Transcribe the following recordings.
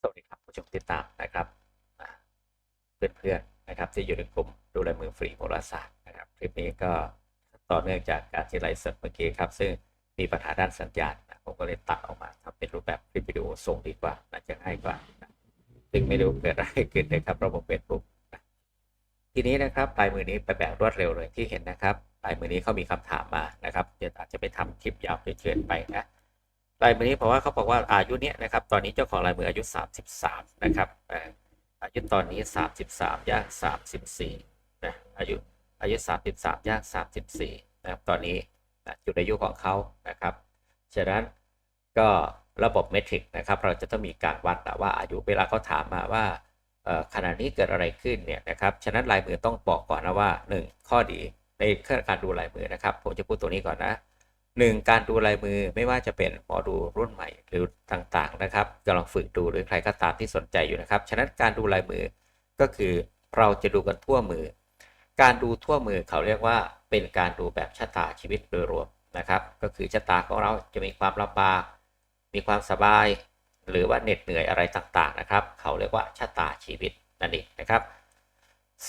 สวัสดีครับผู้ชมติดตามนะครับเพื่อนๆนะครับที่อยู่ในกลุ่มดูแลมือฟรีโหราศาสตร์นะครับคลิปนี้ก็ต่อเนื่องจากการที่ไลฟ์สดเมื่อกี้ครับ ซึ่งมีปัญหาด้านสัญญาณนะผมก็เลยตัดออกมาทำเป็นรูปแบบคลิปวิดีโอส่งดีกว่าน่าจะง่ายกว่านะซึ่งไม่รู้เกิดอะไรขึ้นนะครับระบบเฟซบุ๊กทีนี้นะครับลายมือนี้ไปแบบรวดเร็วเลยที่เห็นนะครับลายมือนี้เขามีคำถามมานะครับเดี๋ยวอาจจะไปทำคลิปยาวเชิญๆไปนะ ลายมือนี้เพราะว่าเขาบอกว่าอายุเนี้ยนะครับ ตอนนี้เจ้าของลายมืออายุ 33 นะครับอายุตอนนี้ 33ย่าง34นะอายุอายุ 33ย่าง34นะครับตอนนี้จุดอายุของเขานะครับฉะนั้นก็ระบบเมทริกนะครับเราจะต้องมีการวัดว่าอายุเวลาเขาถามมาว่าขณะนี้เกิดอะไรขึ้นเนี่ยนะครับฉะนั้นลายมือต้องบอกก่อนนะว่า 1 ข้อดีในเครื่องการดูลายมือนะครับ ผมจะพูดตัวนี้ก่อนนะ หนึ่งการดูลายมือไม่ว่าจะเป็นหมอดูรุ่นใหม่หรือต่างๆนะครับกำลังฝึกดูหรือใครก็ตามที่สนใจอยู่นะครับ ฉะนั้นการดูลายมือก็คือเราจะดูกันทั่วมือ การดูทั่วมือเขาเรียกว่าเป็นการดูแบบชะตาชีวิตโดยรวมนะครับ ก็คือชะตาของเราจะมีความลำบากมีความสบาย หรือว่าเหน็ดเหนื่อยอะไรต่างๆนะครับ เขาเรียกว่าชะตาชีวิตนั่นเองนะครับ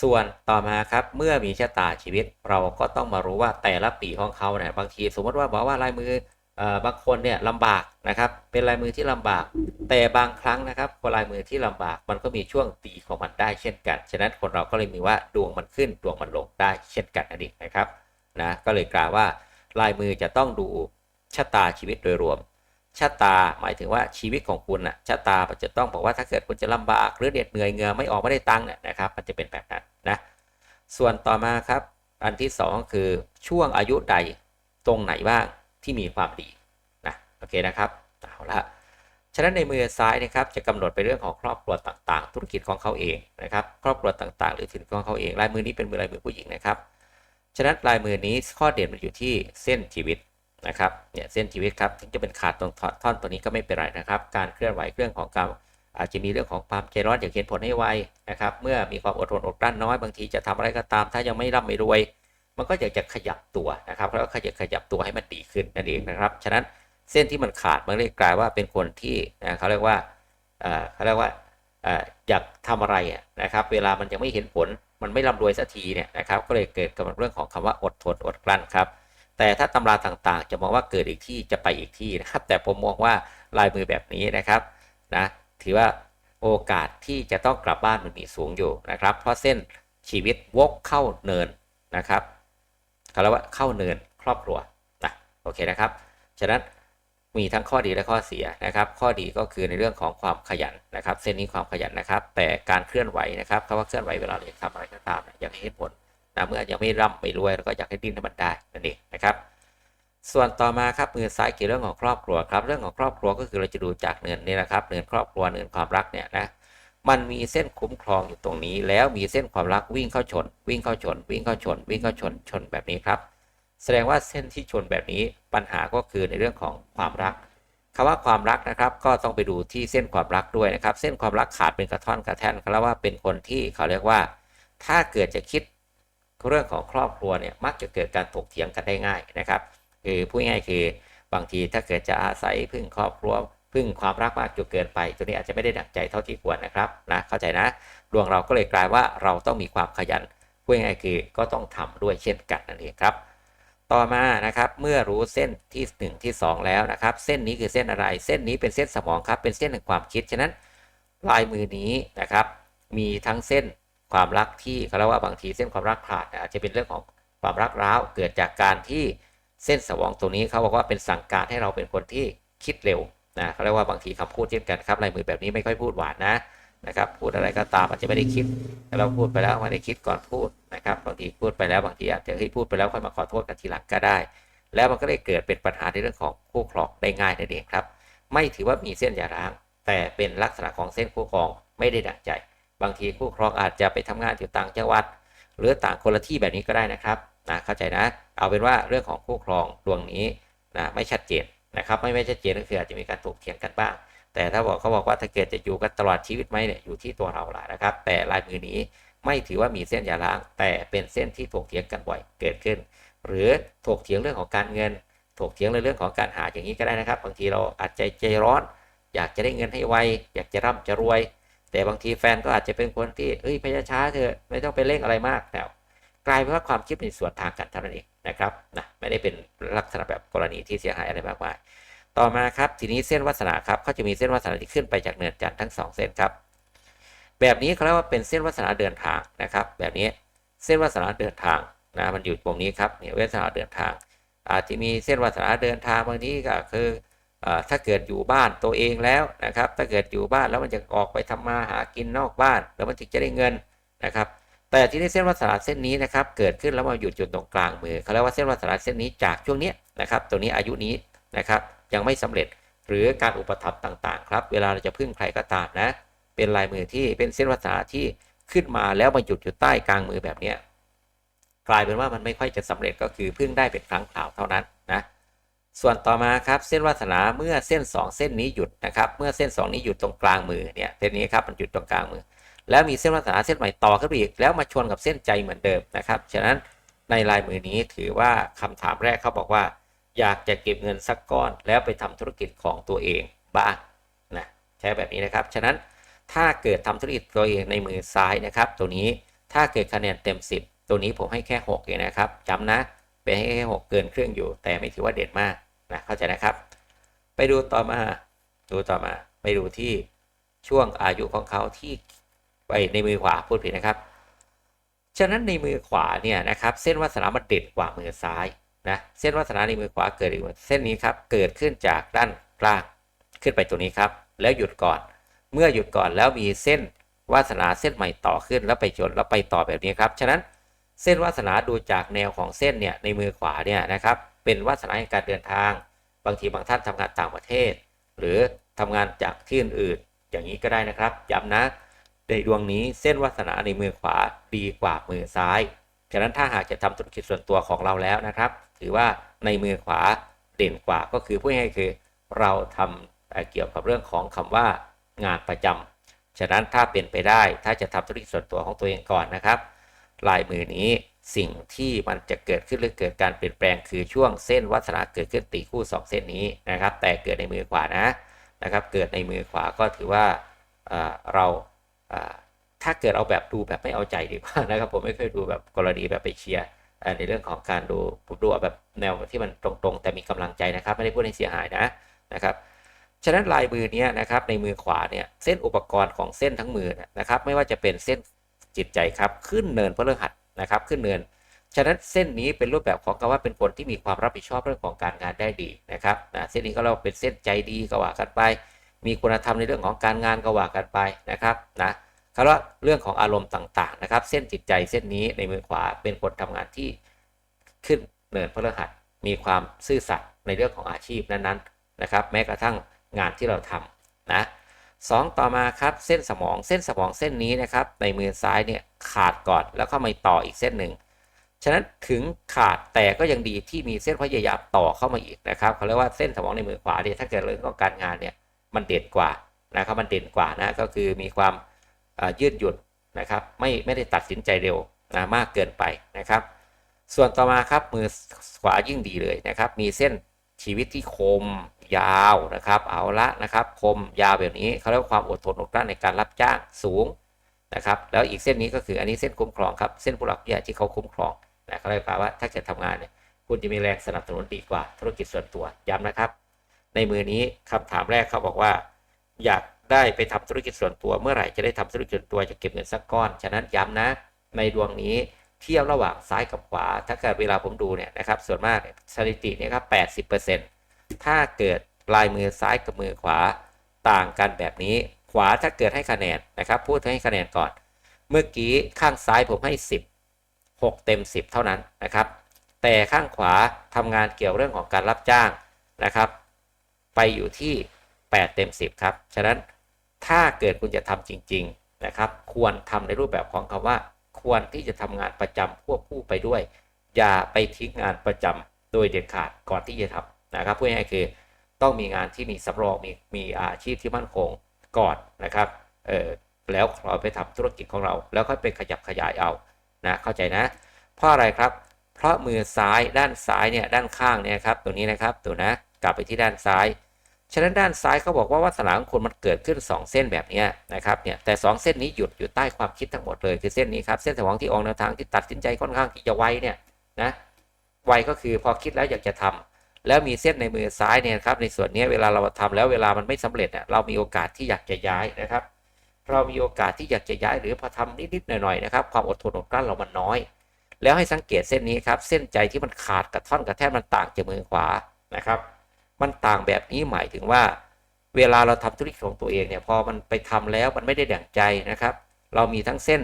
ส่วนต่อมาครับเมื่อมีชะตาชีวิต เราก็ต้องมารู้ว่าแต่ละปีของเขาเนี่ยบางทีสมมติว่าบอกว่าลายมือเอ่อบางคนเนี่ยลำบากนะครับเป็นลายมือที่ลำบาก แต่บางครั้งนะครับลายมือที่ลำบากมันก็มีช่วงตีของมันได้เช่นกัน ฉะนั้นคนเราก็เลยมีว่าดวงมันขึ้นดวงมันลงได้เช่นกันนั่นเองนะครับนะก็เลยกล่าวว่าลายมือจะต้องดูชะตาชีวิตโดยรวม ชะตา หมายถึงว่าชีวิตของคุณน่ะชะตาจะต้องบอกว่าถ้าเกิดคุณจะลำบากหรือเหน็ดเหนื่อยเงือไม่ออกไม่ได้ตังค์เนี่ยนะครับ มันจะเป็นแบบนั้นนะส่วนต่อมาครับ อันที่สองคือช่วงอายุใดตรงไหนบ้างที่มีความดีนะโอเคนะครับเอาละฉะนั้นในมือซ้ายนะครับจะกำหนดไปเรื่องของครอบครัวต่างๆ ธุรกิจของเขาเองนะครับ ครอบครัวต่างๆ หรือถิ่นของเขาเองลายมือนี้เป็นมือลายมือผู้หญิงนะครับฉะนั้นลายมือนี้ข้อเด่นมันอยู่ที่เส้นชีวิต นะครับเนี่ยเส้นชีวิตครับถึงจะเป็นขาดตรงท่อนตัวนี้ก็ไม่เป็นไรนะครับ การเคลื่อนไหวเรื่องของการอาจจะมีเรื่องของความใจร้อนอยากเห็นผลให้ไวนะครับ เมื่อมีความอดทนอดกลั้นน้อยบางทีจะทำอะไรก็ตาม ถ้ายังไม่ร่ำไม่รวย มันก็อยากจะขยับตัวนะครับแล้วก็ขยับขยับตัวให้มันดีขึ้นนั่นเองนะครับฉะนั้นเส้นที่มันขาดมันเลยกลายว่าเป็นคนที่นะเขาเรียกว่าเขาเรียกว่าอยากทำอะไรนะครับ เวลามันยังไม่เห็นผลมันไม่ร่ำรวยสักทีเนี่ยนะครับ ก็เลยเกิดกับเรื่องของคำว่าอดทนอดกลั้นครับ แต่ถ้าตำราต่างๆ จะมองว่าเกิดอีกที่จะไปอีกที่นะครับ แต่ผมมองว่าลายมือแบบนี้นะครับนะถือว่าโอกาสที่จะต้องกลับบ้านมันมีสูงอยู่นะครับ เพราะเส้นชีวิตวกเข้าเนินนะครับเขาเรียกว่าเข้าเนินครอบครัวนะโอเคนะครับฉะนั้นมีทั้งข้อดีและข้อเสียนะครับ ข้อดีก็คือในเรื่องของความขยันนะครับ เส้นนี้ความขยันนะครับ แต่การเคลื่อนไหวนะครับคำว่าเคลื่อนไหวเวลาเราทำอะไรก็ตามเนี่ากให้เห็นผล นะเมื่อยังไม่ร่ำไม่รวยแล้วก็อยากให้ดิ้นให้มันได้นั่นเองนะครับ ส่วนต่อมาครับมือซ้ายเกี่ยวเรื่องของครอบครัวครับ เรื่องของครอบครัวก็คือเราจะดูจากเนินนี่นะครับเนินครอบครัวเนินความรักเนี่ยนะมันมีเส้นคุ้มครองอยู่ตรงนี้ แล้วมีเส้นความรักวิ่งเข้าชน วิ่งเข้าชน วิ่งเข้าชน วิ่งเข้าชนชนแบบนี้ครับ แสดงว่าเส้นที่ชนแบบนี้ปัญหาก็คือในเรื่องของความรักคำว่าความรักนะครับก็ต้องไปดูที่เส้นความรักด้วยนะครับ เส้นความรักขาดเป็นกระท่อนกระแท่นเขาเรียกว่าเป็นคนที่เขาเรียกว่า ถ้าเกิดจะคิด เรื่องของครอบครัวเนี่ยมักจะเกิดการถกเถียงกันได้ง่ายนะครับคือพูดง่ายคือบางทีถ้าเกิดจะอาศัยพึ่งครอบครัวพึ่งความรักมากจนเกินไป ตัวนี้อาจจะไม่ได้ดังใจเท่าที่ควรนะครับนะเข้าใจนะดวงเราก็เลยกลายว่าเราต้องมีความขยันพูดง่ายคือก็ต้องทำด้วยเช่นกันนั่นเองครับ ต่อมานะครับเมื่อรู้เส้นที่ 1 ที่ 2 แล้วนะครับ เส้นนี้คือเส้นอะไร เส้นนี้เป็นเส้นสมองครับเป็นเส้นแห่งความคิดฉะนั้นลายมือนี้นะครับ มีทั้งเส้น ความรักที่เขาเรียกว่าบางทีเส้นความรักขาดอาจจะเป็นเรื่องของความรักร้าวเกิดจากการที่เส้นสมองตรงนี้เขาบอกว่าเป็นสั่งการให้เราเป็นคนที่คิดเร็วนะเขาเรียกว่าบางทีคำพูดเช่นกันครับลายมือแบบนี้ไม่ค่อยพูดหวานนะนะครับพูดอะไรก็ตามอาจจะไม่ได้คิดแต่เราพูดไปแล้วไม่ได้คิดก่อนพูดนะครับบางทีพูดไปแล้วบางทีอาจจะให้พูดไปแล้วค่อยมาขอโทษกันทีหลังก็ได้ แล้วมันก็เลยเกิดเป็นปัญหาในเรื่องของคู่ครองได้ง่ายนั่นเองครับ ไม่ถือว่ามีเส้นหย่าร้าง แต่เป็นลักษณะของเส้นคู่ครองไม่ได้ดั่งใจ บางทีคู่ครองอาจจะไปทำงานอยู่ต่างจังหวัด หรือต่างคนละที่แบบนี้ก็ได้นะครับนะเข้าใจนะ เอาเป็นว่าเรื่องของคู่ครองดวงนี้นะไม่ชัดเจนนะครับไม่ไม่ชัดเจนก็คืออาจจะมีการถกเถียงกันบ้าง แต่ถ้าบอกเขาบอกว่าถ้าเกิดจะอยู่กันตลอดชีวิตไหมเนี่ยอยู่ที่ตัวเราละนะครับ แต่ลายมือนี้ไม่ถือว่ามีเส้นหย่าร้าง แต่เป็นเส้นที่ถกเถียงกันบ่อยเกิดขึ้น หรือถกเถียงเรื่องของการเงิน ถกเถียงในเรื่องของการหาอย่างนี้ก็ได้นะครับ บางทีเราอาจจะใจร้อน อยากจะได้เงินให้ไวอยากจะร่ำจะรวย แต่บางทีแฟนก็อาจจะเป็นคนที่เอ้ยพยาช้าเถอะไม่ต้องไปเร่งอะไรมากแต่กลายเป็นว่าความคิดในส่วนทางกันเท่านั้นเองนะครับนะไม่ได้เป็นลักษณะแบบกรณีที่เสียหายอะไรมากมายต่อมาครับทีนี้เส้นวาสนาครับเขาจะมีเส้นวาสนาที่ขึ้นไปจากเนินจันทร์ทั้งสองเส้นครับ แบบนี้เขาเรียกว่าเป็นเส้นวาสนาเดินทางนะครับ แบบนี้เส้นวาสนาเดินทางนะมันอยู่ตรงนี้ครับเนี่ยวาสนาเดินทาง อาจจะมีเส้นวาสนาเดินทางบางทีก็คือ ถ้าเกิดอยู่บ้านตัวเองแล้วนะครับ ถ้าเกิดอยู่บ้านแล้วมันจะออกไปทำมาหากินนอกบ้าน แล้วมันถึงจะได้เงินนะครับ แต่ที่นี้เส้นวาสนาเส้นนี้นะครับ เกิดขึ้นแล้วมาหยุดจุดตรงกลางมือเขาเรียกว่าเส้นวาสนาเส้นนี้จากช่วงเนี้ยนะครับ ตัวนี้อายุนี้นะครับยังไม่สำเร็จหรือการอุปถัมภ์ต่างๆ ครับ เวลาเราจะพึ่งใครก็ตามนะ เป็นลายมือที่เป็นเส้นวาสนาที่ขึ้นมาแล้วมาหยุดอยู่ใต้กลางมือแบบนี้กลายเป็นว่ามันไม่ค่อยจะสำเร็จก็คือพึ่งได้เป็นครั้งคราวเท่านั้น ส่วนต่อมาครับเส้นวาสนาเมื่อเส้น 2 เส้นนี้หยุดนะครับเมื่อเส้น 2 นี้หยุดตรงกลางมือเนี่ยเส้นนี้ครับมันหยุดตรงกลางมือ แล้วมีเส้นวาสนาเส้นใหม่ต่อขึ้นไปอีกแล้วมาชนกับเส้นใจเหมือนเดิมนะครับฉะนั้นในลายมือนี้ถือว่าคำถามแรกเขาบอกว่า อยากจะเก็บเงินสักก้อนแล้วไปทำธุรกิจของตัวเองบ้างนะใช้แบบนี้นะครับฉะนั้นถ้าเกิดทำธุรกิจตัวเองในมือซ้ายนะครับ ตัวนี้ถ้าเกิดคะแนนเต็ม 10 ตัวนี้ผมให้แค่6เองนะครับจำนะเป็นให้แค่6เกินเครึ่องอยู่ แต่ไม่ถือว่าเด็ดมาก นะเข้าใจนะครับ ไปดูต่อมาดูต่อมา ไปดูที่ช่วงอายุของเขาที่ไปในมือขวาพูดผิดนะครับ ฉะนั้นในมือขวาเนี่ยนะครับ เส้นวาสนามันเด่นกว่ามือซ้ายนะเส้นวาสนาในมือขวาเกิดอีกเส้นนี้ครับเกิดขึ้นจากด้านล่างขึ้นไปตรงนี้ครับ แล้วหยุดก่อน เมื่อหยุดก่อนแล้วมีเส้นวาสนาเส้นใหม่ต่อขึ้นแล้วไปชนแล้วไปต่อแบบนี้ครับ ฉะนั้นเส้นวาสนาดูจากแนวของเส้นเนี่ยในมือขวาเนี่ยนะครับ เป็นวาสนาในการเดินทาง บางทีบางท่านทำงานต่างประเทศ หรือทำงานจากที่อื่นๆอย่างนี้ก็ได้นะครับย้ำนะ ในดวงนี้เส้นวาสนาในมือขวาดีกว่ามือซ้ายฉะนั้นถ้าหากจะทำธุรกิจส่วนตัวของเราแล้วนะครับ ถือว่าในมือขวาเด่นกว่าก็คือพูดง่ายๆคือ เราทำเอ่อเกี่ยวกับเรื่องของคำว่างานประจำฉะนั้นถ้าเป็นไปได้ถ้าจะทำธุรกิจส่วนตัวของตัวเองก่อนนะครับ ลายมือนี้ สิ่งที่มันจะเกิดขึ้นหรือเกิดการเปลี่ยนแปลงคือช่วงเส้นวัสนาเกิดขึ้นตีคู่ 2 เส้นนี้นะครับ แต่เกิดในมือขวานะนะครับ เกิดในมือขวาก็ถือว่าเราถ้าเกิดเอาแบบดูแบบไม่เอาใจดีกว่านะครับผมไม่เคยดูแบบกรณีแบบไปเชียร์ในเรื่องของการดูผมดูแบบแนวที่มันตรงๆ แต่มีกำลังใจนะครับ ไม่ได้พูดให้เสียหายนะนะครับฉะนั้นลายมือเนี้ยนะครับในมือขวาเนี่ยเส้นอุปกรณ์ของเส้นทั้งมือนะครับ ไม่ว่าจะเป็นเส้นจิตใจครับ ขึ้นเนินพฤหัส นะครับขึ้นเนิน ฉะนั้นเส้นนี้เป็นรูปแบบของคำว่าเป็นคนที่มีความรับผิดชอบเรื่องของการงานได้ดีนะครับนะเส้นนี้ก็เราเป็นเส้นใจดีก็ว่ากันไป มีคุณธรรมในเรื่องของการงานก็ว่ากันไปนะครับนะคำว่าเรื่องของอารมณ์ต่างๆนะครับ เส้นจิตใจเส้นนี้ในมือขวาเป็นคนทำงานที่ขึ้นเนินพฤหัสมีความซื่อสัตย์ในเรื่องของอาชีพนั้นๆนะครับ แม้กระทั่งงานที่เราทำนะ สองต่อมาครับเส้นสมองเส้นสมองเส้นนี้นะครับในมือซ้ายเนี่ยขาดก่อนแล้วเข้ามาต่ออีกเส้นหนึ่งฉะนั้นถึงขาดแต่ก็ยังดีที่มีเส้นพยายามต่อเข้ามาอีกนะครับเขาเรียกว่าเส้นสมองในมือขวาเนี่ยถ้าเกิดเรื่องของการงานเนี่ยมันเด่นกว่านะครับมันเด่นกว่านะก็คือมีความยืดหยุ่นนะครับไม่ไม่ได้ตัดสินใจเร็วนะมากเกินไปนะครับ ส่วนต่อมาครับมือขวายิ่งดีเลยนะครับ มีเส้นชีวิตที่คม ยาวนะครับเอาละนะครับคมยาวแบบนี้เขาเรียกว่าความอดทนอดกลั้นในการรับจ้างสูงนะครับแล้วอีกเส้นนี้ก็คืออันนี้เส้นคุ้มครองครับเส้นผู้หลักผู้ใหญ่ที่เขาคุ้มครองนะเขาเรียกว่าถ้าจะทำงานเนี่ยคุณจะมีแรงสนับสนุนดีกว่า ธุรกิจส่วนตัวย้ำนะครับ ในมือนี้คำถามแรกเขาบอกว่า อยากได้ไปทำธุรกิจส่วนตัวเมื่อไหร่จะได้ทำธุรกิจส่วนตัวจะเก็บเงินสักก้อนฉะนั้นย้ำนะ ในดวงนี้เทียบระหว่างซ้ายกับขวา ถ้าเกิดเวลาผมดูเนี่ยนะครับส่วนมากสถิติเนี่ยครับ80% ถ้าเกิดลายมือซ้ายกับมือขวาต่างกันแบบนี้ ขวาถ้าเกิดให้คะแนนนะครับ พูดให้คะแนนก่อน เมื่อกี้ข้างซ้ายผมให้ 10 6 เต็ม 10 เท่านั้นนะครับ แต่ข้างขวาทำงานเกี่ยวเรื่องของการรับจ้างนะครับ ไปอยู่ที่ 8 เต็ม 10 ครับ ฉะนั้นถ้าเกิดคุณจะทำจริง ๆนะครับ ควรทำในรูปแบบของคำว่า ควรที่จะทำงานประจำควบคู่ไปด้วย อย่าไปทิ้งงานประจำโดยเด็ดขาดก่อนที่จะทำ นะครับพูดง่ายๆคือต้องมีงานที่มีสำรองมีมีอาชีพที่มั่นคงก่อนนะครับเออแล้วเราไปทำธุรกิจของเรา แล้วค่อยไปขยับขยายเอานะเข้าใจนะ เพราะอะไรครับ เพราะมือซ้ายด้านซ้ายเนี่ยด้านข้างเนี่ยครับตัวนี้นะครับตัวนะกลับไปที่ด้านซ้ายฉะนั้นด้านซ้ายเขาบอกว่าวาสนาของคนมันเกิดขึ้น 2 เส้นแบบนี้นะครับเนี่ยแต่ 2 เส้นนี้หยุดอยู่ใต้ความคิดทั้งหมดเลยคือเส้นนี้ครับเส้นสมองที่ออกแนวทางที่ตัดสินใจค่อนข้างที่จะไวเนี่ยนะไวก็คือพอคิดแล้วอยากจะทำ แล้วมีเส้นในมือซ้ายเนี่ยครับในส่วนนี้เวลาเราทำแล้วเวลามันไม่สำเร็จเนี่ยเรามีโอกาสที่อยากจะย้ายนะครับ เรามีโอกาสที่อยากจะย้ายหรือพอทำนิดๆหน่อยๆนะครับความอดทนอดกลั้นเรามันน้อย แล้วให้สังเกตเส้นนี้ครับเส้นใจที่มันขาดกับท่อนกับแท่นมันต่างจากมือขวานะครับ มันต่างแบบนี้หมายถึงว่า เวลาเราทำธุรกิจของตัวเองเนี่ยพอมันไปทำแล้วมันไม่ได้ดั่งใจนะครับ เรามีทั้งเส้น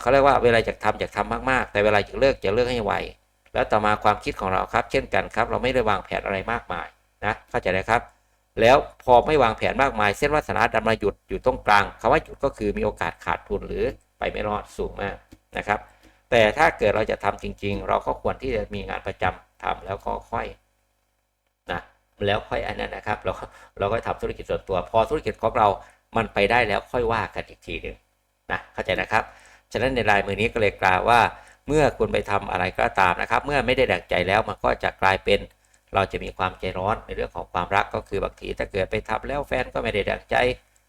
เขาเรียกว่าเวลาอยากทำอยากทำมากๆ แต่เวลาอยากเลิกจะเลิกให้ไว แล้วต่อมาความคิดของเราครับ เช่นกันครับ เราไม่ได้วางแผนอะไรมากมายนะเข้าใจนะครับ แล้วพอไม่วางแผนมากมาย เส้นวาสนาดันมาหยุดอยู่ตรงกลางคำว่าหยุดก็คือมีโอกาสขาดทุนหรือไปไม่รอดสูงมากนะครับ แต่ถ้าเกิดเราจะทำจริง ๆ เราก็ควรที่จะมีงานประจำทำแล้วก็ค่อยนะแล้วค่อยอันนั้นนะครับ เราเราก็ทำธุรกิจส่วนตัว พอธุรกิจของเรา มันไปได้แล้วค่อยว่ากันอีกทีหนึ่งนะเข้าใจนะครับ ฉะนั้นในลายมือนี้ก็เลยกล่าวว่า เมื่อคุณไปทำอะไรก็ตามนะครับ เมื่อไม่ได้ดั่งใจแล้วมันก็จะกลายเป็น เราจะมีความใจร้อนในเรื่องของความรักก็คือบางทีถ้าเกิดไปทำแล้วแฟนก็ไม่ได้ดั่งใจ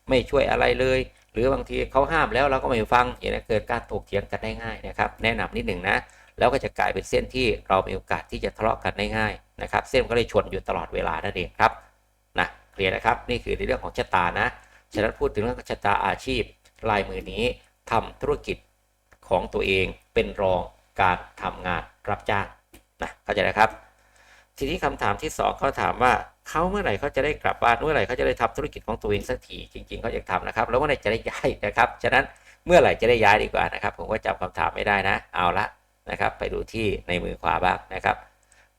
ไม่ช่วยอะไรเลย หรือบางทีเขาห้ามแล้วเราก็ไม่ฟังอย่างนี้เกิดการถกเถียงกันได้ง่ายนะครับ แนะนำนิดหนึ่งนะแล้วก็จะกลายเป็นเส้นที่เรามีโอกาสที่จะทะเลาะกันได้ง่ายนะครับ เส้นก็เลยชนอยู่ตลอดเวลานั่นเองครับนะเคลียร์นะครับนี่คือในเรื่องของชะตานะฉะนั้นพูดถึงเรื่องชะตาอาชีพลายมือนี้ทำธุรกิจของตัวเอง เป็นรองการทำงานรับจ้างนะเข้าใจนะครับ ทีนี้คำถามที่สองเขาถามว่าเขาเมื่อไหร่เขาจะได้กลับบ้านเมื่อไหร่เขาจะได้ทำธุรกิจของตัวเองสักทีจริง ๆเขาอยากทำนะครับ แล้วเมื่อไหร่จะได้ย้ายนะครับฉะนั้นเมื่อไหร่จะได้ย้ายดีกว่านะครับ ผมก็จำคำถามไม่ได้นะ เอาละนะครับ ไปดูที่ในมือขวาบ้างนะครับ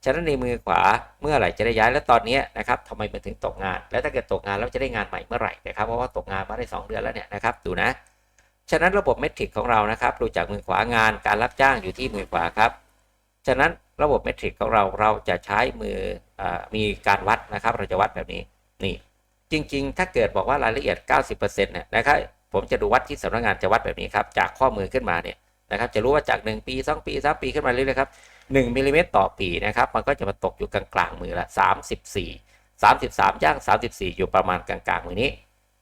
ฉะนั้นในมือขวาเมื่อไหร่จะได้ย้ายแล้วตอนนี้นะครับทำไมมันถึงตกงาน แล้วถ้าเกิดตกงานแล้วจะได้งานใหม่เมื่อไหร่นะครับเพราะว่าตกงานมาได้ 2 เดือนแล้วเนี่ยนะครับดูนะ ฉะนั้นระบบเมทริกของเรานะครับดูจากมือขวางานการรับจ้างอยู่ที่มือขวาครับ ฉะนั้นระบบเมทริกของเราเราจะใช้มืออมีการวัดนะครับ เราจะวัดแบบนี้นี่ จริง ๆ ถ้าเกิดบอกว่ารายละเอียด 90%เนี่ยนะครับผมจะดูวัดที่สำนักงานจะวัดแบบนี้ครับจากข้อมือขึ้นมาเนี่ยนะครับจะรู้ว่าจาก 1 ปี 2 ปี 3 ปีขึ้นมาเรื่อยๆครับ1มิลลิเมตรต่อปีนะครับมันก็จะมาตกอยู่กลางๆมือละ34 33ย่าง34 อยู่ประมาณกลางๆมือนี้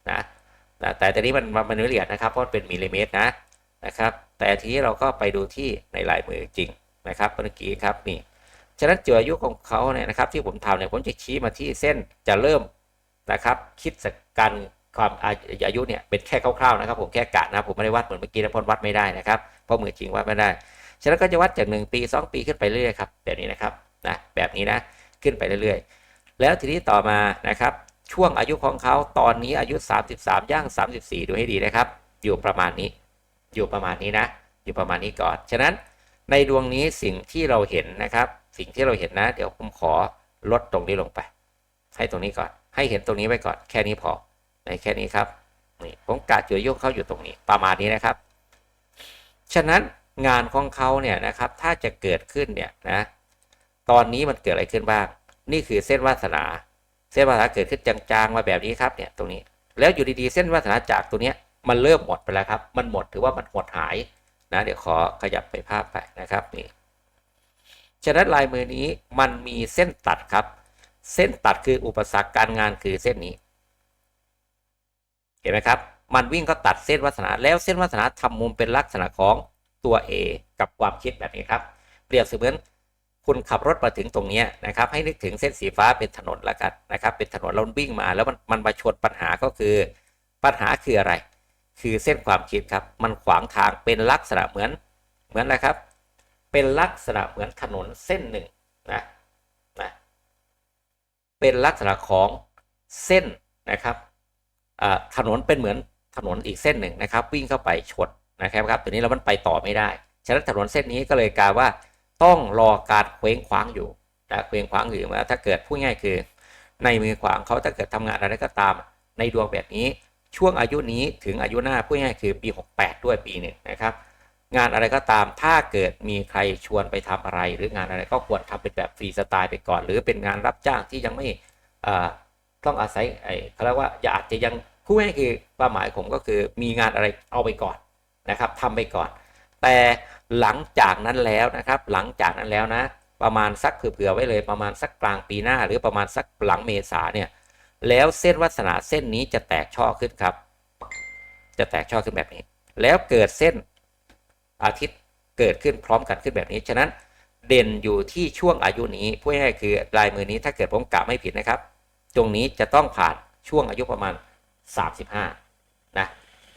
นะ นะแต่ตอนนี้มันมันมันไม่ละเอียดนะครับเพราะเป็นมิลลิเมตรนะนะครับ แต่ทีนี้เราก็ไปดูที่ในลายมือจริงนะครับเมื่อกี้ครับนี่ฉะนั้นจุดอายุของเขาเนี่ยนะครับ ที่ผมทำเนี่ยผมจะชี้มาที่เส้นจะเริ่มนะครับ คิดสกันความอายุเนี่ยเป็นแค่คร่าวๆนะครับผมแค่กะนะผมไม่ได้วัดเหมือนเมื่อกี้นะพราะวัดไม่ได้นะครับเพราะมือจริงวัดไม่ได้ฉะนั้นก็จะวัดจาก 1 ปี 2 ปีขึ้นไปเรื่อยๆครับแบบนี้นะครับนะแบบนี้นะขึ้นไปเรื่อยๆ แล้วทีนี้ต่อมานะครับ ช่วงอายุของเขาตอนนี้อายุ 33 ย่าง 34 ดูให้ดีนะครับ อยู่ประมาณนี้ อยู่ประมาณนี้นะ อยู่ประมาณนี้ก่อน ฉะนั้นในดวงนี้สิ่งที่เราเห็นนะครับ สิ่งที่เราเห็นนะ เดี๋ยวผมขอลดตรงนี้ลงไป ให้ตรงนี้ก่อน ให้เห็นตรงนี้ไว้ก่อน แค่นี้พอในแค่นี้ครับ นี่ผมกาดจุดอายุเขาอยู่ตรงนี้ ประมาณนี้นะครับ ฉะนั้นงานของเขาเนี่ยนะครับ ถ้าจะเกิดขึ้นเนี่ยนะ ตอนนี้มันเกิดอะไรขึ้นบ้าง นี่คือเส้นวาสนา เส้นวาสนาเกิดขึ้นจางๆมาแบบนี้ครับเนี่ยตรงนี้ แล้วอยู่ดีๆเส้นวาสนาจากตัวเนี้ยมันเริ่มหมดไปแล้วครับ มันหมดถือว่ามันหดหายนะเดี๋ยวขอขยับไปภาพไปนะครับนี่ฉะนั้นลายมือนี้มันมีเส้นตัดครับ เส้นตัดคืออุปสรรคการงานคือเส้นนี้ เห็นไหมครับ มันวิ่งก็ตัดเส้นวาสนาแล้วเส้นวาสนาทำมุมเป็นลักษณะของตัว A กับความคิดแบบนี้ครับ เปรียบเสมือน คุณขับรถมาถึงตรงนี้นะครับให้นึกถึงเส้นสีฟ้าเป็นถนนแล้วกันนะครับ เป็นถนนเราวิ่งมาแล้วมันมันมาชนปัญหาก็คือ ปัญหาคืออะไร คือเส้นความคิดครับ มันขวางทางเป็นลักษณะเหมือนเหมือนอะไรครับ เป็นลักษณะเหมือนถนนเส้นหนึ่งนะนะเป็นลักษณะของเส้นนะครับถนนเป็นเหมือนถนนอีกเส้นหนึ่งนะครับ วิ่งเข้าไปชนนะครับครับตัวนี้แล้วมันไปต่อไม่ได้ ฉะนั้นถนนเส้นนี้ก็เลยกลายว่า ต้องรอการเคว้งคว้างอยู่นะเคว้งคว้างอยู่ว่าถ้าเกิดพูดง่ายคือ ในมือขวางเขาถ้าเกิดทำงานอะไรก็ตาม ในดวงแบบนี้ช่วงอายุนี้ถึงอายุหน้าพูดง่ายคือปี 68 ด้วยปีหนึ่งนะครับ งานอะไรก็ตามถ้าเกิดมีใครชวนไปทำอะไร หรืองานอะไรก็ควรทำเป็นแบบฟรีสไตล์ไปก่อน หรือเป็นงานรับจ้างที่ยังไม่ต้องอาศัยไอ้เขาเรียกว่าอย่าอาจจะยังพูดง่ายคือความหมายผมก็คือมีงานอะไรเอาไปก่อนนะครับทำไปก่อน แต่หลังจากนั้นแล้วนะครับ หลังจากนั้นแล้วนะ ประมาณสักเผื่อไว้เลยประมาณสักกลางปีหน้า หรือประมาณสักหลังเมษาเนี่ย แล้วเส้นวาสนาเส้นนี้จะแตกช่อขึ้นครับ จะแตกช่อขึ้นแบบนี้ แล้วเกิดเส้นอาทิตย์เกิดขึ้นพร้อมกันขึ้นแบบนี้ ฉะนั้นเด่นอยู่ที่ช่วงอายุนี้พูดง่ายคือลายมือนี้ถ้าเกิดผมกะไม่ผิดนะครับ ตรงนี้จะต้องผ่านช่วงอายุประมาณ 35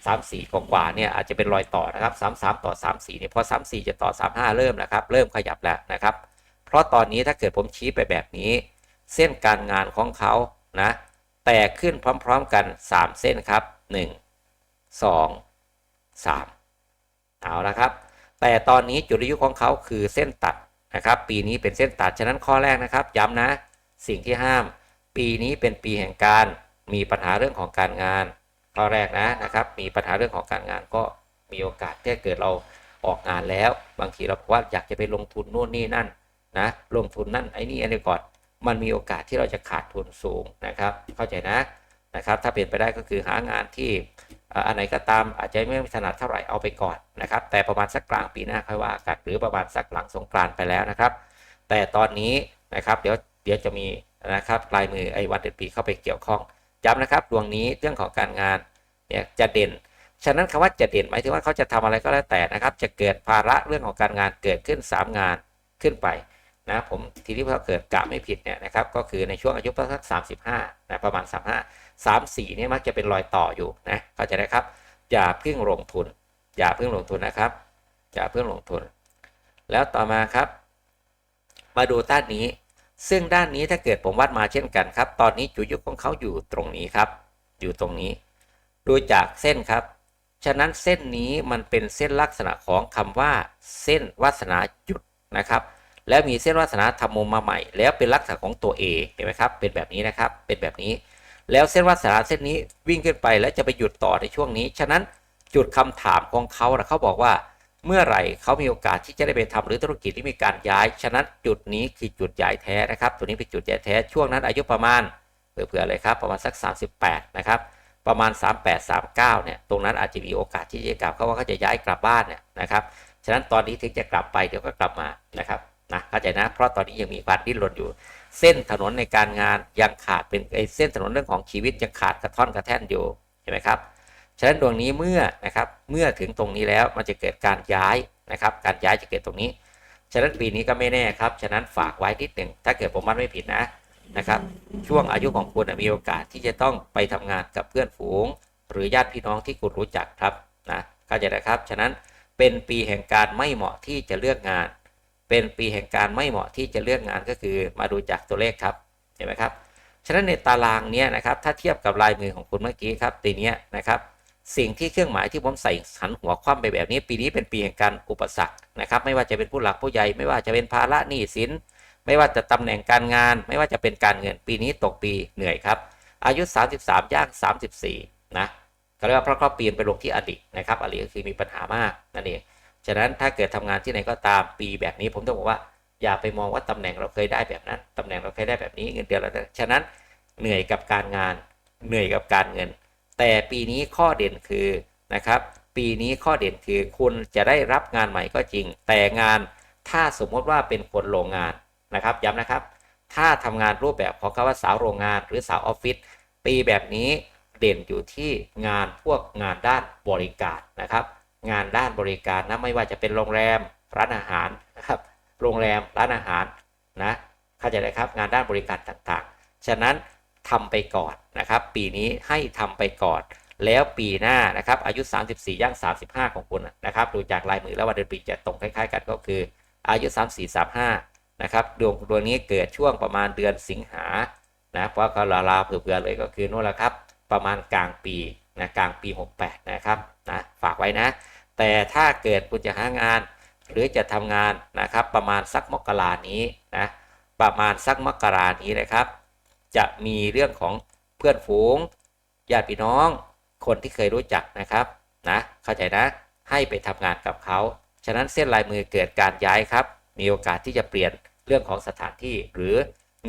34กว่าเนี่ยอาจจะเป็นรอยต่อนะครับ33ต่อ34เนี่ยพอ34จะต่อ35เริ่มนะครับ เริ่มขยับแล้วนะครับ เพราะตอนนี้ถ้าเกิดผมชี้ไปแบบนี้ เส้นการงานของเขานะแตกขึ้นพร้อมๆกัน 3 เส้นครับ 1 2 3 เอาละครับ แต่ตอนนี้จุดอายุของเขาคือเส้นตัดนะครับ ปีนี้เป็นเส้นตัดฉะนั้นข้อแรกนะครับ ย้ำนะ สิ่งที่ห้าม ปีนี้เป็นปีแห่งการมีปัญหาเรื่องของการงาน ข้อแรกนะนะครับ มีปัญหาเรื่องของการงานก็มีโอกาสถ้าเกิดเราออกงานแล้ว บางทีเราบอกว่าอยากจะไปลงทุนนู่นนี่นั่นนะลงทุนนั่นไอ้นี่อันนี้ก่อนมันมีโอกาสที่เราจะขาดทุนสูงนะครับ เข้าใจนะนะครับ ถ้าเป็นไปได้ก็คือหางานที่อ่าอันไหนก็ตามอาจจะไม่ถนัดเท่าไหร่เอาไปก่อนนะครับ แต่ประมาณสักกลางปีหน้าค่อยว่ากันหรือประมาณสักหลังสงกรานไปแล้วนะครับ แต่ตอนนี้นะครับเดี๋ยวเดี๋ยวจะมีนะครับลายมือไอ้วันเดือนปีเข้าไปเกี่ยวข้อง ย้ำนะครับดวงนี้เรื่องของการงานเนี่ยจะเด่น ฉะนั้นคำว่าจะเด่นหมายถึงว่าเขาจะทำอะไรก็แล้วแต่นะครับ จะเกิดภาระเรื่องของการงานเกิดขึ้น 3 งานขึ้นไปนะผมทีนี้พอเกิดกะไม่ผิดเนี่ยนะครับก็คือในช่วงอายุประมาณสัก35นะประมาณ35 34เนี่ยมักจะเป็นรอยต่ออยู่นะเข้าใจนะครับ อย่าเพิ่งลงทุน อย่าเพิ่งลงทุนนะครับ อย่าเพิ่งลงทุน แล้วต่อมาครับ มาดูด้านนี้ ซึ่งด้านนี้ถ้าเกิดผมวัดมาเช่นกันครับ ตอนนี้จุดยุคของเขาอยู่ตรงนี้ครับ อยู่ตรงนี้ ดูจากเส้นครับ ฉะนั้นเส้นนี้มันเป็นเส้นลักษณะของคำว่า เส้นวาสนาหยุดนะครับ แล้วมีเส้นวาสนาทำมุมมาใหม่ แล้วเป็นลักษณะของตัว A เห็นไหมครับ เป็นแบบนี้นะครับ เป็นแบบนี้ แล้วเส้นวาสนาเส้นนี้วิ่งขึ้นไปแล้วจะไปหยุดต่อในช่วงนี้ ฉะนั้นจุดคำถามของเขาเขาบอกว่า เมื่อไหร่เขามีโอกาสที่จะได้ไปทำหรือธุรกิจที่มีการย้าย ฉะนั้นจุดนี้คือจุดย้ายแท้นะครับ ตัวนี้เป็นจุดย้ายแท้ช่วงนั้นอายุประมาณเผื่อๆเลยครับประมาณสัก 38 นะครับ ประมาณ 38 39 เนี่ยตรงนั้นอาจจะมีโอกาสที่จะกลับเขาว่าเขาจะย้ายกลับบ้านเนี่ยนะครับฉะนั้นตอนนี้ถึงจะกลับไปเดี๋ยวก็กลับมานะครับนะเข้าใจนะเพราะตอนนี้ยังมีความดิ้นรนอยู่ เส้นถนนในการงานยังขาดเป็นไอ้เส้นถนนเรื่องของชีวิตยังขาดกระท่อนกระแท่นอยู่เห็นไหมครับ ฉะนั้นดวงนี้เมื่อนะครับเมื่อถึงตรงนี้แล้วมันจะเกิดการย้ายนะครับ การย้ายจะเกิดตรงนี้ ฉะนั้นปีนี้ก็ไม่แน่ครับ ฉะนั้นฝากไว้นิดหนึ่งถ้าเกิดผมมัดไม่ผิดนะนะครับ ช่วงอายุของคุณมีโอกาสที่จะต้องไปทำงานกับเพื่อนฝูง หรือญาติพี่น้องที่คุณรู้จักครับนะเข้าใจนะครับ ฉะนั้นเป็นปีแห่งการไม่เหมาะที่จะเลือกงาน เป็นปีแห่งการไม่เหมาะที่จะเลือกงานก็คือมาดูจากตัวเลขครับเห็นไหมครับ ฉะนั้นในตารางนี้นะครับถ้าเทียบกับลายมือของคุณเมื่อกี้ครับตีนี้นะครับ สิ่งที่เครื่องหมายที่ผมใส่หันหัวคว่ำไปแบบนี้ ปีนี้เป็นปีแห่งการอุปสรรคนะครับไม่ว่าจะเป็นผู้หลักผู้ใหญ่ไม่ว่าจะเป็นภาระหนี้สินไม่ว่าจะตำแหน่งการงาน ไม่ว่าจะเป็นการเงินปีนี้ตกปีเหนื่อยครับ อายุ 33 ย่าง 34 นะเขาเรียกว่าเพราะเขาเปลี่ยนไปลงที่อดีตนะครับอดีตก็คือมีปัญหามากนั่นเองฉะนั้นถ้าเกิดทำงานที่ไหนก็ตามปีแบบนี้ผมต้องบอกว่าอย่าไปมองว่าตำแหน่งเราเคยได้แบบนั้นตำแหน่งเราเคยได้แบบนี้เงินเดือนเราฉะนั้นเหนื่อยกับการงานเหนื่อยกับการเงิน แต่ปีนี้ข้อเด่นคือนะครับปีนี้ข้อเด่นคือคุณจะได้รับงานใหม่ก็จริง แต่งานถ้าสมมติว่าเป็นคนโรงงานนะครับย้ำนะครับ ถ้าทำงานรูปแบบของคำว่าสาวโรงงานหรือสาวออฟฟิศปีแบบนี้เด่นอยู่ที่งานพวกงานด้านบริการนะครับ งานด้านบริการนะไม่ว่าจะเป็นโรงแรมร้านอาหารนะครับ โรงแรมร้านอาหารนะเข้าใจไหมครับงานด้านบริการต่างๆ ฉะนั้น ทำไปก่อนนะครับ ปีนี้ให้ทำไปก่อน แล้วปีหน้านะครับ อายุ 34ย่าง35 ของคุณนะครับ ดูจากลายมือแล้ววันเดือนปีจะตรงคล้ายๆ กันก็คือ อายุ 34 35นะครับดวงดวงนี้เกิดช่วงประมาณเดือนสิงหานะเพราะเขาลาๆเผื่อๆเลยก็คือนู่นแหละครับ ประมาณกลางปีนะกลางปี 68 นะครับนะฝากไว้นะ แต่ถ้าเกิดคุณจะหางาน หรือจะทำงานนะครับ ประมาณสักมกรานี้นะประมาณสักมกรานี้นะครับ จะมีเรื่องของเพื่อนฝูงญาติพี่น้องคนที่เคยรู้จักนะครับนะเข้าใจนะให้ไปทำงานกับเขา ฉะนั้นเส้นลายมือเกิดการย้ายครับ มีโอกาสที่จะเปลี่ยนเรื่องของสถานที่หรือ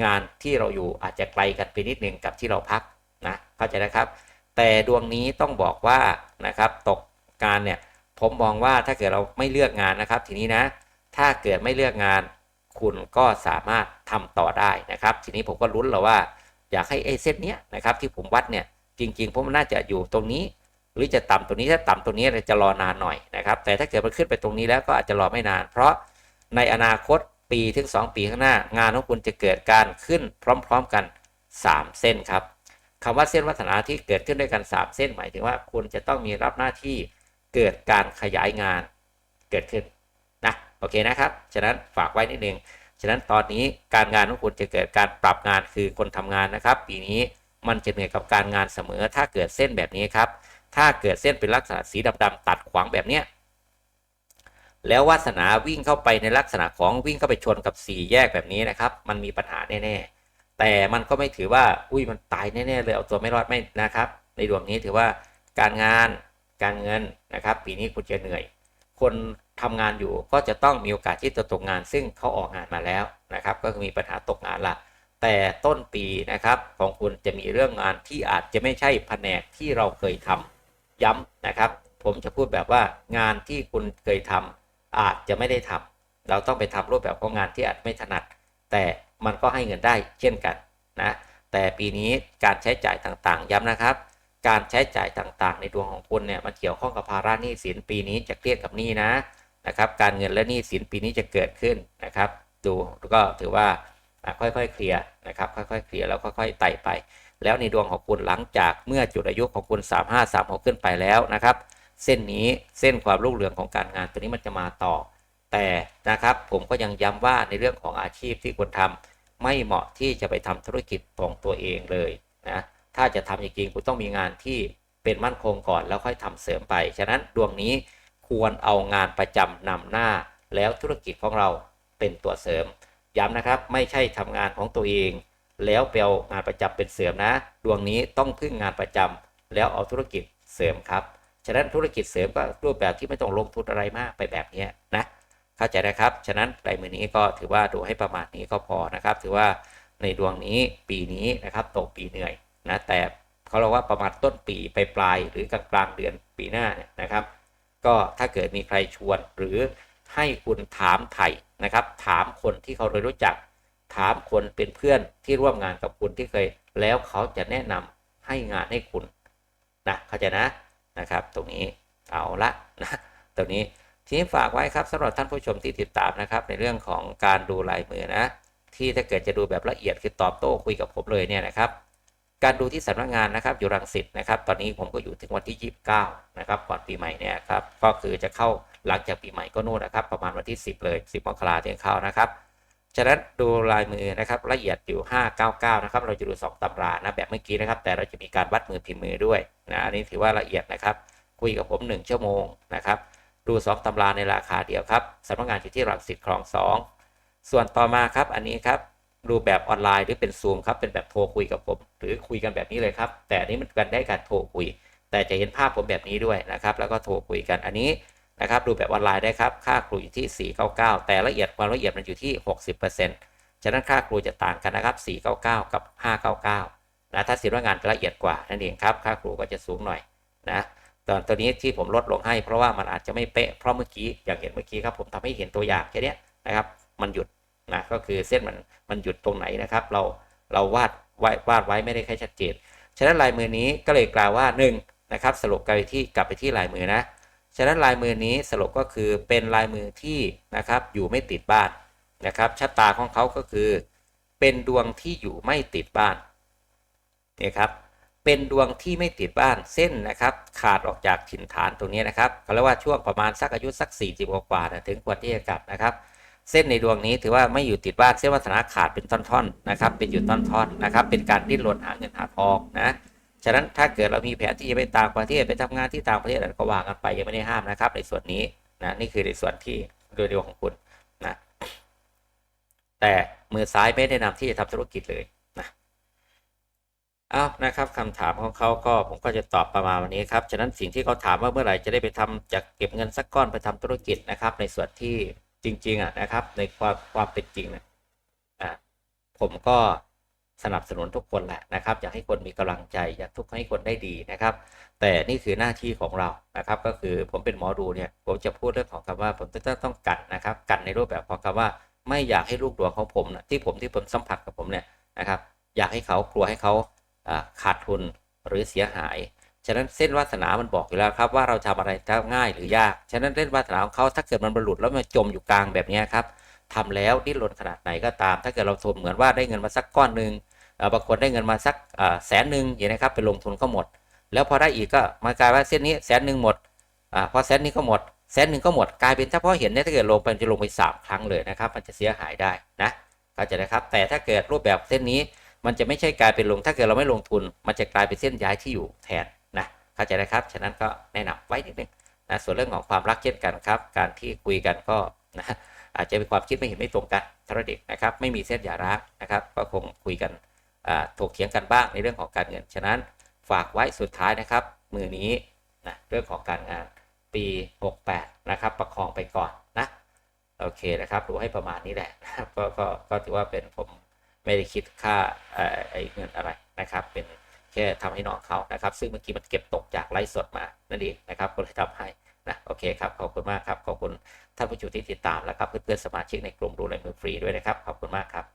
งานที่เราอยู่อาจจะไกลกันไปนิดนึงกับที่เราพักนะเข้าใจนะครับ แต่ดวงนี้ต้องบอกว่านะครับตกการเนี่ยผมมองว่าถ้าเกิดเราไม่เลือกงานนะครับ ทีนี้นะ ถ้าเกิดไม่เลือกงาน คุณก็สามารถทำต่อได้นะครับ ทีนี้ผมก็ลุ้นแล้วว่า อยากให้ไอ้เส้นเนี้ยนะครับที่ผมวัดเนี่ยจริงๆผมมันน่าจะอยู่ตรงนี้ หรือจะต่ำตรงนี้ถ้าต่ำตรงนี้จะรอนานหน่อยนะครับ แต่ถ้าเกิดมันขึ้นไปตรงนี้แล้วก็อาจจะรอไม่นาน เพราะในอนาคตปีถึง 2 ปีข้างหน้า งานของคุณจะเกิดการขึ้นพร้อม ๆกัน 3 เส้นครับคำว่าเส้นวัฒนาที่เกิดขึ้นด้วยกัน 3 เส้นหมายถึงว่าคุณจะต้องมีรับหน้าที่เกิดการขยายงานเกิดขึ้น โอเคนะครับ ฉะนั้นฝากไว้นิดนึง ฉะนั้นตอนนี้การงานของคุณจะเกิดการปรับงานคือคนทำงานนะครับ ปีนี้มันจะเหนื่อยกับการงานเสมอ ถ้าเกิดเส้นแบบนี้ครับ ถ้าเกิดเส้นเป็นลักษณะสีดำๆตัดขวางแบบเนี้ยแล้ววาสนาวิ่งเข้าไปในลักษณะของวิ่งเข้าไปชนกับสี่แยกแบบนี้นะครับ มันมีปัญหาแน่ๆ แต่มันก็ไม่ถือว่า อุ้ยมันตายแน่ๆเลยเอาตัวไม่รอดไม่นะครับ ในดวงนี้ถือว่าการงานการเงินนะครับ ปีนี้คุณจะเหนื่อย คน ทำงานอยู่ก็จะต้องมีโอกาสที่จะตกงาน ซึ่งเขาออกงานมาแล้วนะครับ ก็คือมีปัญหาตกงานละแต่ต้นปีนะครับของคุณจะมีเรื่องงานที่อาจจะไม่ใช่แผนกที่เราเคยทำย้ำนะครับ ผมจะพูดแบบว่างานที่คุณเคยทำอาจจะไม่ได้ทำเราต้องไปทำรูปแบบของงานที่อาจไม่ถนัด แต่มันก็ให้เงินได้เช่นกันนะแต่ปีนี้การใช้จ่ายต่างๆ ย้ำนะครับ การใช้จ่ายต่างๆ ในดวงของคุณเนี่ยมันเกี่ยวข้องกับภาระหนี้สินปีนี้จะเครียดกับหนี้นะ นะครับการเงินและหนี้สินปีนี้จะเกิดขึ้นนะครับ ดูก็ถือว่าค่อยๆเคลียร์นะครับค่อยๆเคลียร์แล้วค่อยๆไต่ไป แล้วในดวงของคุณหลังจากเมื่อจุดอายุของคุณ 3 5 3 6ขึ้นไปแล้วนะครับ เส้นนี้เส้นความรุ่งเรืองของการงานตัวนี้มันจะมาต่อ แต่นะครับผมก็ยังย้ำว่าในเรื่องของอาชีพที่คุณทำไม่เหมาะที่จะไปทำธุรกิจของตัวเองเลยนะถ้าจะทำจริงๆคุณต้องมีงานที่เป็นมั่นคงก่อนแล้วค่อยทำเสริมไป ฉะนั้นดวงนี้ ควรเอางานประจำนำหน้า แล้วธุรกิจของเราเป็นตัวเสริม ย้ำนะครับไม่ใช่ทำงานของตัวเอง แล้วไปเอางานประจำเป็นเสริมนะ ดวงนี้ต้องพึ่งงานประจำแล้วเอาธุรกิจเสริมครับฉะนั้นธุรกิจเสริมก็รูปแบบที่ไม่ต้องลงทุนอะไรมากไปแบบนี้นะเข้าใจนะครับ ฉะนั้นรายมือนี้ก็ถือว่าดูให้ประมาณนี้ก็พอนะครับ ถือว่าในดวงนี้ปีนี้นะครับตกปีเหนื่อยนะแต่เขาเรียกว่าประมาณต้นปีไปปลายหรือกลางกลางเดือนปีหน้าเนี่ยนะครับ ก็ถ้าเกิดมีใครชวนหรือให้คุณถามไถ่นะครับ ถามคนที่เขารู้จัก ถามคนเป็นเพื่อนที่ร่วมงานกับคุณที่เคย แล้วเขาจะแนะนำให้งานให้คุณนะเข้าใจนะนะครับ ตรงนี้เอาละนะตรงนี้ทีนี้ฝากไว้ครับสำหรับท่านผู้ชมที่ติดตามนะครับ ในเรื่องของการดูลายมือนะ ที่ถ้าเกิดจะดูแบบละเอียดคือตอบโต้คุยกับผมเลยเนี่ยนะครับ การดูที่สำนักงานนะครับอยู่รังสิตนะครับ ตอนนี้ผมก็อยู่ถึงวันที่ 29 นะครับ ก่อนปีใหม่เนี่ยครับก็คือจะเข้าหลังจากปีใหม่ก็นู่นนะครับ ประมาณวันที่ 10 เลย 10มกราที่เข้านะครับฉะนั้นดูลายมือนะครับละเอียดอยู่ 599 นะครับ เราจะดู 2ตำรานะแบบเมื่อกี้นะครับ แต่เราจะมีการวัดมือพิมพ์มือด้วยนะอันนี้ถือว่าละเอียดนะครับ คุยกับผม 1 ชั่วโมงนะครับ ดู 2ตำราในราคาเดียวครับสำนักงานอยู่ที่รังสิตคลอง 2 ส่วนต่อมาครับอันนี้ครับ ดูแบบออนไลน์หรือเป็นซูมครับเป็นแบบโทรคุยกับผม หรือคุยกันแบบนี้เลยครับ แต่อันนี้มันกันได้การโทรคุย แต่จะเห็นภาพผมแบบนี้ด้วยนะครับ แล้วก็โทรคุยกันอันนี้นะครับ ดูแบบออนไลน์ได้ครับ ค่าครูอยู่ที่ 499 แต่ละเอียดความละเอียดมันอยู่ที่ 60%ฉะนั้นค่าครูจะต่างกันนะครับ 499 กับ 599 นะถ้าสินว่างานละเอียดกว่านั่นเองครับ ค่าครูก็จะสูงหน่อยนะตอนตัวนี้ที่ผมลดลงให้เพราะว่ามันอาจจะไม่เป๊ะเพราะเมื่อกี้อย่างเห็นเมื่อกี้ครับผมทำให้เห็นตัวอย่างแค่นี้นะครับ มันหยุด นะก็คือเส้นมันมันหยุดตรงไหนนะครับ เราเราวาดไว้วาดไว้ไม่ได้แค่ชัดเจนฉะนั้นลายมือนี้ก็เลยกล่าวว่า1นะครับสรุปกลับไปที่กลับไปที่ลายมือนะฉะนั้นลายมือนี้สรุปก็คือเป็นลายมือที่นะครับอยู่ไม่ติดบ้านนะครับชะตาของเขาก็คือ เป็นดวงที่อยู่ไม่ติดบ้านนี่ครับเป็นดวงที่ไม่ติดบ้านเส้นนะครับขาดออกจากถิ่นฐานตรงนี้นะครับเขาเรียกว่าช่วงประมาณสักอายุสัก 40 กว่าๆนะถึงควรที่จะกลับนะครับ เส้นในดวงนี้ถือว่าไม่อยู่ติดบ้านเส้นวัฒนาขาดเป็นท่อนๆนะครับ เป็นอยู่ท่อนๆนะครับ เป็นการดิ้นรนหาเงินหาทองนะฉะนั้นถ้าเกิดเรามีแผนที่จะไปต่างประเทศไปทำงานที่ต่างประเทศก็ว่ากันไปยังไม่ได้ห้ามนะครับ ในส่วนนี้นะนี่คือในส่วนที่โดยเดียวของคุณนะแต่มือซ้ายไม่ได้นำที่จะทำธุรกิจเลยนะเอานะครับคำถามของเขาก็ผมก็จะตอบประมาณวันนี้ครับฉะนั้นสิ่งที่เขาถามว่าเมื่อไหร่จะได้ไปทำจะเก็บเงินสักก้อนไปทำธุรกิจนะครับ ในส่วนที่ จริงๆอะนะครับ ในความความเป็นจริงนะอ่าผมก็สนับสนุนทุกคนแหละนะครับ อยากให้คนมีกำลังใจ อยากทุกให้คนได้ดีนะครับ แต่นี่คือหน้าที่ของเรานะครับ ก็คือผมเป็นหมอดูเนี่ยผมจะพูดเรื่องของคำว่าผมจะต้องกันนะครับ กันในรูปแบบของคำว่า ไม่อยากให้ลูกดวงของผมนะที่ผมที่ผมสัมผัสกับผมเนี่ยนะครับ อยากให้เขากลัวให้เขาขาดทุนหรือเสียหายะนั้นเส้นวาสนามันบอกอยู่แล้วครับว่าเราทำอะไรจะง่ายหรือยาก ฉะนั้นเส้นวาสนาของเขาถ้าเกิดมันบรรลุแล้วมันจมอยู่กลางแบบนี้ครับทำแล้วดิ้นรนขนาดไหนก็ตาม ถ้าเกิดเราทมเหมือนว่าได้เงินมาสักก้อนหนึ่งบางคนได้เงินมาสักแสนหนึ่งอย่างนี้ครับไปลงทุนก็หมด แล้วพอได้อีกก็มากลายว่าเส้นนี้แสนหนึ่งหมดอพอแสนนี้ก็หมดแสนหนึ่งก็หมดกลายเป็นถ้าพอเห็นเนี่ยถ้าเกิดลงไปจะลงไปสามครั้งเลยนะครับ มันจะเสียหายได้นะเข้าใจนะครับ แต่ถ้าเกิดรูปแบบเส้นนี้มันจะไม่ใช่กลายเป็นลง ถ้าเกิดเราไม่ลงทุน มันจะกลายเป็นเส้นย้ายที่อยู่แทน เข้าใจนะครับ ฉะนั้นก็แนะนำไว้นิดนึงนะส่วนเรื่องของความรักเช่นกันครับ การที่คุยกันก็นะอาจจะเป็นความคิดไม่เห็นไม่ตรงกันเท่าเด็กนะครับ ไม่มีเส้นหย่าร้างนะครับ ก็คงคุยกันถกเถียงกันบ้างในเรื่องของการเงิน ฉะนั้นฝากไว้สุดท้ายนะครับ มือนี้นะเรื่องของการงานปี 68 นะครับ ประคองไปก่อนนะ โอเคนะครับดูให้ประมาณนี้แหละก็ก็ก็ถือว่าเป็นผมไม่ได้คิดค่าไอ้เงินอะไรนะครับเป็น แค่ทำให้น้องเขานะครับ ซึ่งเมื่อกี้มันเก็บตกจากไลฟ์สดมานั่นเองนะครับก็เลยทำให้นะโอเคครับขอบคุณมากครับขอบคุณท่านผู้ชมที่ติดตามแล้วครับเพื่อนๆสมาชิกในกลุ่มดูแลมือฟรีด้วยนะครับขอบคุณมากครับ